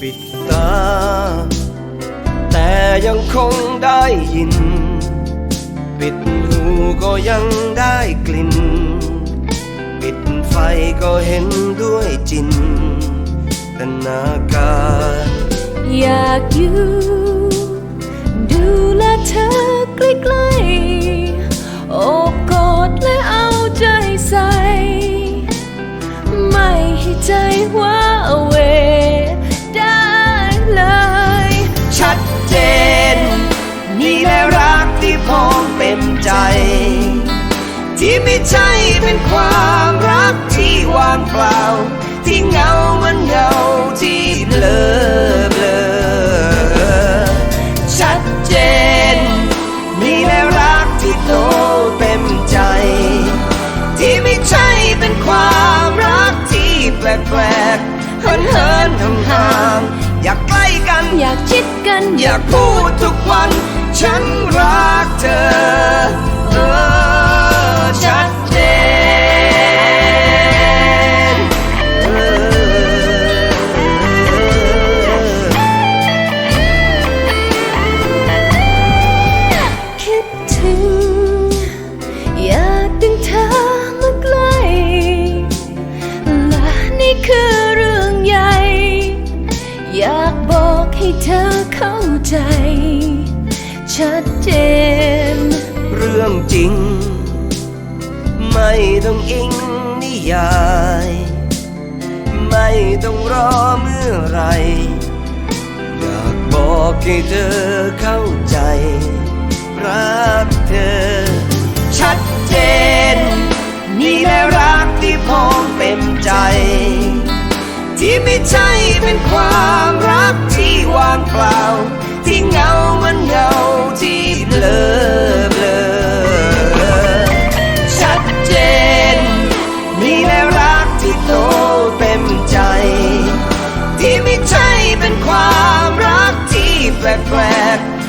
ปิดตา แต่ยังคงได้ยิน ปิดหูก็ยังได้กลิ่น ปิดไฟก็เห็นด้วยจินตนาการอยากอยู่ดูแลเธอใกล้ๆโอบกอดและเอาใจใส่ ไม่ให้ใจว่า ที่ไม่ใช่เป็นความรักที่ว่างเปล่า ที่เหงาเหมันเหงาที่เบลอเบลอชัดเจนนี่แหละรักที่โตเต็มใจ ที่ไม่ใช่เป็นความรักที่แปลกๆเหินเหินห่างห่างๆอยากใกล้กัน อยากชิดกัน อยากพูดทุกวัน ฉันรักเธอ ชัดเจน เรื่องจริง ไม่ต้องอิงนิยาย ไม่ต้องรอเมื่อไร อยากบอกให้เธอเข้าใจ รักเธอ ชัดเจน นี่แหละรักที่พร้อมเต็มใจ ที่ไม่ใช่เป็นความรักที่ว่างเปล่า ที่เงาเหมันเงาที่เบลอเบลอชัดเจน มีแต่รักที่โตเต็มใจ ที่ไม่ใช่เป็นความรักที่แปลกๆ